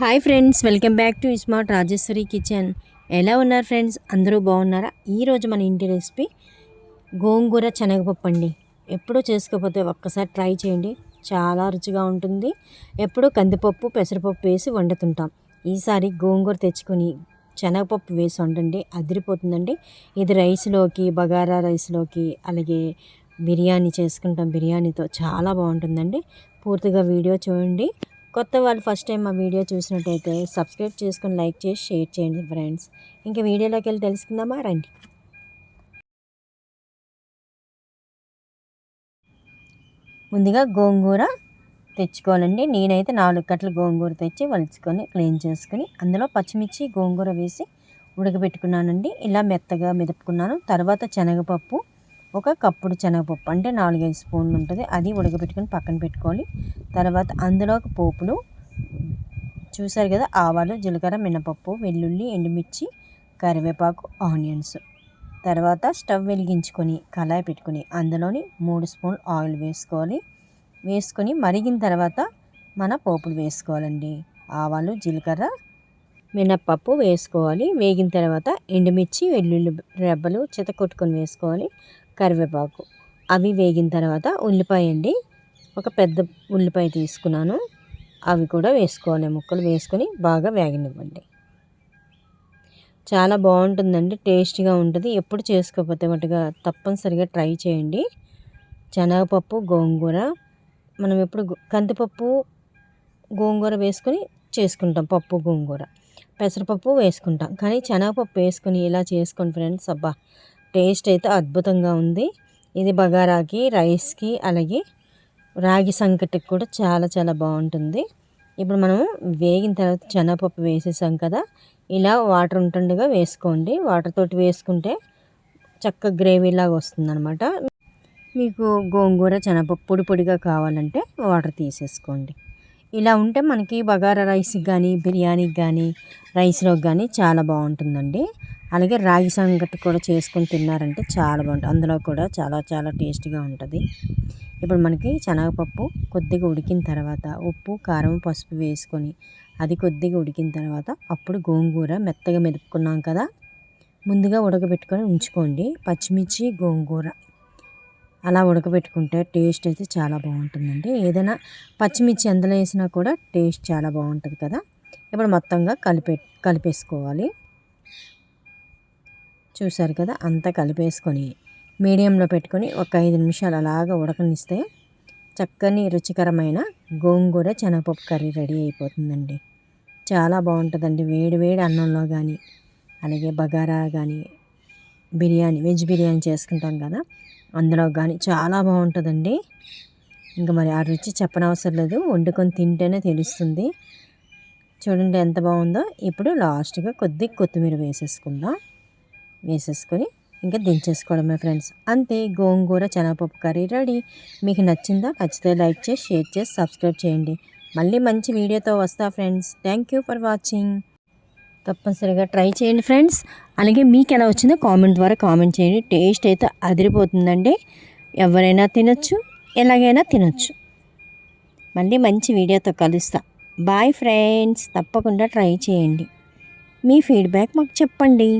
Hi friends welcome back to smart Rajeshwari kitchen. ఎలా ఉన్నారు friends? అందరూ బాగున్నారా? ఈరోజు మన ఇంటి రెసిపీ గోంగూర శనగపప్పు అండి. ఎప్పుడూ చేసుకోకపోతే ఒక్కసారి ట్రై చేయండి. చాలా రుచిగా ఉంటుంది. ఎప్పుడూ కందిపప్పు పెసరపప్పు వేసి వండుతుంటాం. ఈసారి గోంగూర తెచ్చుకొని శనగపప్పు వేసి వండండి. అదిరిపోతుందండి. ఇది రైస్లోకి బగారా రైస్లోకి అలాగే బిర్యానీ చేసుకుంటాం. బిర్యానీతో చాలా బాగుంటుందండి. పూర్తిగా వీడియో చూడండి. కొత్త వాళ్ళు ఫస్ట్ టైం మా వీడియో చూసినట్టయితే సబ్స్క్రైబ్ చేసుకొని లైక్ చేసి షేర్ చేయండి ఫ్రెండ్స్. ఇంకా వీడియోలోకి వెళ్ళి తెలుసుకుందామా? రండి. ముందుగా గోంగూర తెచ్చుకోవాలండి. నేనైతే నాలుగు కట్టలు గోంగూర తెచ్చి వలుచుకొని క్లీన్ చేసుకుని అందులో పచ్చిమిర్చి గోంగూర వేసి ఉడకబెట్టుకున్నానండి. ఇలా మెత్తగా మెదుపుకున్నాను. తర్వాత శనగపప్పు ఒక కప్పుడు శనగపప్పు అంటే నాలుగైదు స్పూన్లు ఉంటుంది. అది ఉడకబెట్టుకొని పక్కన పెట్టుకోవాలి. తర్వాత అందులో ఒక పోపులు చూసారు కదా ఆవాలు జీలకర్ర మినపప్పు వెల్లుల్లి ఎండుమిర్చి కరివేపాకు ఆనియన్స్. తర్వాత స్టవ్ వెలిగించుకొని కళాయి పెట్టుకొని అందులోని మూడు స్పూన్ ఆయిల్ వేసుకోవాలి. వేసుకొని మరిగిన తర్వాత మన పోపులు వేసుకోవాలండి. ఆవాలు జీలకర్ర మినప్పప్పు వేసుకోవాలి. వేగిన తర్వాత ఎండుమిర్చి వెల్లుల్లి రెబ్బలు కొట్టుకొని వేసుకోవాలి. కరివేపాకు. అవి వేగిన తర్వాత ఉల్లిపాయ అండి. ఒక పెద్ద ఉల్లిపాయ తీసుకున్నాను. అవి కూడా వేసుకోవాలి. ముక్కలు వేసుకొని బాగా వేగనివ్వండి. చాలా బాగుంటుందండి. టేస్ట్గా ఉంటుంది. ఎప్పుడు చేసుకోకపోతే మటుగా తప్పనిసరిగా ట్రై చేయండి. శనగపప్పు గోంగూర. మనం ఎప్పుడు కందిపప్పు గోంగూర వేసుకొని చేసుకుంటాం. పప్పు గోంగూర. పెసరపప్పు వేసుకుంటాం. కానీ శనగపప్పు వేసుకొని ఇలా చేసుకోండి ఫ్రెండ్స్. అబ్బా! టేస్ట్ అయితే అద్భుతంగా ఉంది. ఇది బగారాకి రైస్కి అలాగే రాగి సంకటికి కూడా చాలా చాలా బాగుంటుంది. ఇప్పుడు మనం వేగిన తర్వాత శనగపప్పు వేసేసాం కదా ఇలా వాటర్ ఉంటుండగా వేసుకోండి. వాటర్ తోటి వేసుకుంటే చక్క గ్రేవీలాగా వస్తుందన్నమాట. మీకు గోంగూర శనగపప్పు పొడి పొడిగా కావాలంటే వాటర్ తీసేసుకోండి. ఇలా ఉంటే మనకి బగారా రైస్కి కానీ బిర్యానీకి కానీ రైస్లోకి కానీ చాలా బాగుంటుందండి. అలాగే రాగి సంగటి కూడా చేసుకొని తిన్నారంటే చాలా బాగుంటుంది. అందులో కూడా చాలా చాలా టేస్టీగా ఉంటుంది. ఇప్పుడు మనకి శనగపప్పు కొద్దిగా ఉడికిన తర్వాత ఉప్పు కారం పసుపు వేసుకొని అది కొద్దిగా ఉడికిన తర్వాత అప్పుడు గోంగూర మెత్తగా మెదుపుకున్నాం కదా. ముందుగా ఉడకబెట్టుకొని ఉంచుకోండి. పచ్చిమిర్చి గోంగూర అలా ఉడకబెట్టుకుంటే టేస్ట్ అయితే చాలా బాగుంటుందండి. ఏదైనా పచ్చిమిర్చి ఎందులో వేసినా కూడా టేస్ట్ చాలా బాగుంటుంది కదా. ఇప్పుడు మొత్తంగా కలిపే కలిపేసుకోవాలి. చూసారు కదా అంతా కలిపేసుకొని మీడియంలో పెట్టుకొని ఒక ఐదు నిమిషాలు అలాగా ఉడకనిస్తే చక్కని రుచికరమైన గోంగూర శనగపప్పు కర్రీ రెడీ అయిపోతుందండి. చాలా బాగుంటుందండి వేడి వేడి అన్నంలో కానీ అలాగే బగారా కానీ బిర్యానీ వెజ్ బిర్యానీ చేసుకుంటాం కదా అందులో కానీ చాలా బాగుంటుందండి. ఇంకా మరి ఆ రుచి చెప్పనవసరం లేదు వండుకొని తింటేనే తెలుస్తుంది. చూడండి ఎంత బాగుందో ఇప్పుడు లాస్ట్గా కొద్దిగా కొత్తిమీర వేసేసుకుందాం. వేసేసుకొని ఇంకా దించేసుకోవడమే ఫ్రెండ్స్. అంతే గోంగూర శనగపప్పు కర్రీ రెడీ. మీకు నచ్చిందా నచ్చితే లైక్ చేసి షేర్ చేసి సబ్స్క్రైబ్ చేయండి. మళ్ళీ మంచి వీడియోతో వస్తా friends. Thank you for watching తప్పనిసరిగా ట్రై చేయండి ఫ్రెండ్స్. అలాగే మీకు ఎలా వచ్చిందో కామెంట్ ద్వారా కామెంట్ చేయండి. టేస్ట్ అయితే అదిరిపోతుందండి. ఎవరైనా తినచ్చు ఎలాగైనా తినచ్చు. మళ్ళీ మంచి వీడియోతో కలుస్తా. బాయ్ ఫ్రెండ్స్ తప్పకుండా ట్రై చేయండి. మీ ఫీడ్బ్యాక్ మాకు చెప్పండి.